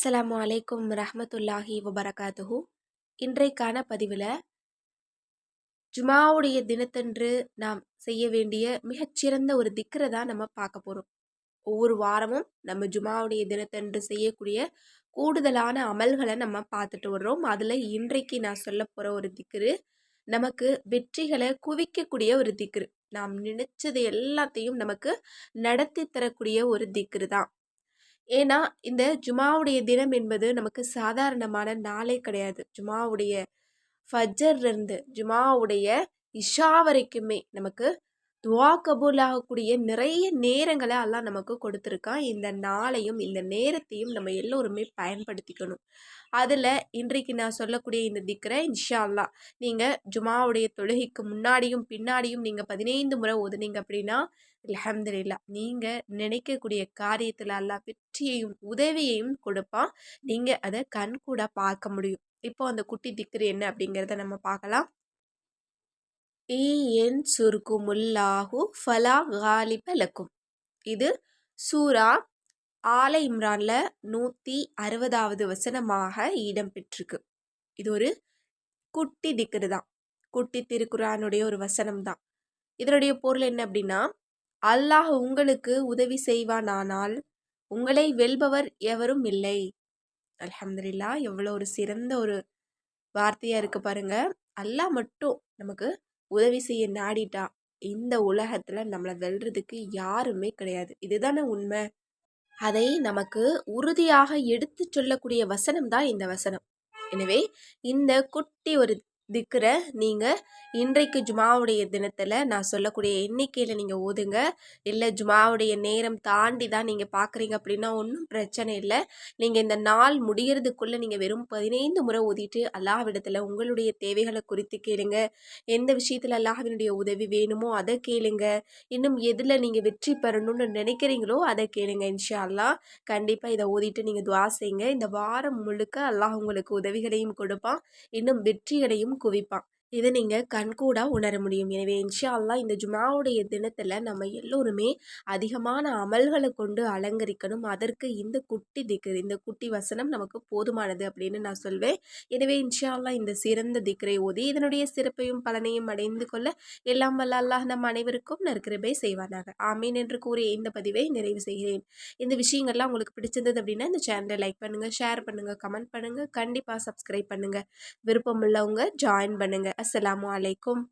அஸ்லாம் அலைக்கும் ரஹமத்துல்லாஹி வபரகாத்துஹு. இன்றைக்கான பதிவில் ஜுமாவுடைய தினத்தன்று நாம் செய்ய வேண்டிய மிகச்சிறந்த ஒரு திக்கரை தான் நம்ம பார்க்க போகிறோம் ஒவ்வொரு வாரமும் நம்ம ஜுமாவுடைய தினத்தன்று செய்யக்கூடிய கூடுதலான அமல்களை நம்ம பார்த்துட்டு வர்றோம். அதில் இன்றைக்கு நான் சொல்ல போகிற ஒரு திக்கரு நமக்கு வெற்றிகளை குவிக்கக்கூடிய ஒரு திக்கரு நாம் நினைச்சது எல்லாத்தையும் நமக்கு நடத்தி தரக்கூடிய ஒரு திக்கரு தான். ஏன்னா இந்த ஜுமாவுடைய தினம் என்பது நமக்கு சாதாரணமான நாளே கிடையாது. ஜுமாவுடைய ஃபஜர்லேருந்து ஜுமாவுடைய இஷா வரைக்குமே நமக்கு துவா கபூல் ஆகக்கூடிய நிறைய நேரங்களை எல்லாம் நமக்கு கொடுத்துருக்கான். இந்த நாளையும் இந்த நேரத்தையும் நம்ம எல்லோருமே பயன்படுத்திக்கணும். அதில் இன்றைக்கு நான் சொல்லக்கூடிய இந்த திக்கரை இன்ஷா அல்லா நீங்கள் ஜுமாவுடைய தொழுகைக்கு முன்னாடியும் பின்னாடியும் நீங்கள் பதினைந்து முறை ஓதுனீங்க அப்படின்னா அலமதுல்லா நீங்கள் நினைக்கக்கூடிய காரியத்தில் எல்லாம் வெற்றியையும் உதவியையும் கொடுப்பான். நீங்கள் அதை கண் கூட பார்க்க முடியும். இப்போ அந்த குட்டி திக்ரு என்ன அப்படிங்கிறத நம்ம பார்க்கலாம். என் சுருக்குமுல்லாஹு ஃபலா காலிப லக்கும் இது சூரா ஆல இம்ரான்ல நூற்றி அறுபதாவது வசனமாக இடம்பெற்றிருக்கு. இது ஒரு குட்டி திக்கரு தான். குட்டி திருக்குறானுடைய ஒரு வசனம் தான். இதனுடைய பொருள் என்ன அப்படின்னா அல்லாஹ் உங்களுக்கு உதவி செய்வானானால் உங்களை வெல்பவர் எவரும் இல்லை. அலமதுல்லா எவ்வளோ ஒரு சிறந்த ஒரு வார்த்தையாக இருக்குது பாருங்க. அல்லாஹ் மட்டும் நமக்கு உதவி செய்ய நாடிட்டா இந்த உலகத்தில் நம்மளை வெல்றதுக்கு யாருமே கிடையாது. இதுதானே உண்மை? அதை நமக்கு உறுதியாக எடுத்து சொல்லக்கூடிய வசனம் தான் இந்த வசனம். எனவே இந்த குட்டி ஒரு திக்கரை நீங்கள் இன்றைக்கு ஜுமாவுடைய தினத்தில் நான் சொல்லக்கூடிய எண்ணிக்கையில் நீங்கள் ஓதுங்க. இல்லை ஜுமாவுடைய நேரம் தாண்டி தான் நீங்கள் பார்க்குறீங்க அப்படின்னா ஒன்றும் பிரச்சனை இல்லை. நீங்கள் இந்த நாள் முடிகிறதுக்குள்ளே நீங்கள் வெறும் பதினைந்து முறை ஓதிட்டு அல்லாஹ்விடத்தில் உங்களுடைய தேவைகளை குறித்து கேளுங்க. எந்த விஷயத்தில் அல்லாஹினுடைய உதவி வேணுமோ அதை கேளுங்க. இன்னும் எதில் நீங்கள் வெற்றி பெறணும்னு நினைக்கிறீங்களோ அதை கேளுங்க இன்ஷா அல்லாஹ் கண்டிப்பாக இதை ஓதிட்டு நீங்கள் துவா செய்யுங்க. இந்த வாரம் முழுக்க அல்லாஹ் உங்களுக்கு உதவிகளையும் கொடுப்பான். இன்னும் வெற்றிகளையும் குவிப்பான். இதை நீங்கள் கண்கூடாக உணர முடியும். எனவே இன்ஷா அல்லா இந்த ஜுமாவுடைய தினத்தில் நம்ம எல்லோருமே அதிகமான அமல்களை கொண்டு அலங்கரிக்கணும். அதற்கு இந்த குட்டி திக்ரு இந்த குட்டி வசனம் நமக்கு போதுமானது அப்படின்னு நான் சொல்வேன். எனவே இன்ஷா அல்லா இந்த சிறந்த திக்ரை ஓதி இதனுடைய சிறப்பையும் பலனையும் அடைந்து கொள்ள எல்லாம் வல்ல அல்லாஹ் நம் அனைவருக்கும் நற்கிருபை செய்வானாக. ஆமீன் என்று கூறிய இந்த பதிவை நிறைவு செய்கிறேன். இந்த விஷயங்கள்லாம் உங்களுக்கு பிடிச்சிருந்தது அப்படின்னா இந்த சேனலை லைக் பண்ணுங்கள் ஷேர் பண்ணுங்கள் கமெண்ட் பண்ணுங்கள் கண்டிப்பாக சப்ஸ்கிரைப் பண்ணுங்கள் விருப்பமுள்ளவங்க ஜாயின் பண்ணுங்கள் அஸ்லாம் வலைக்கும்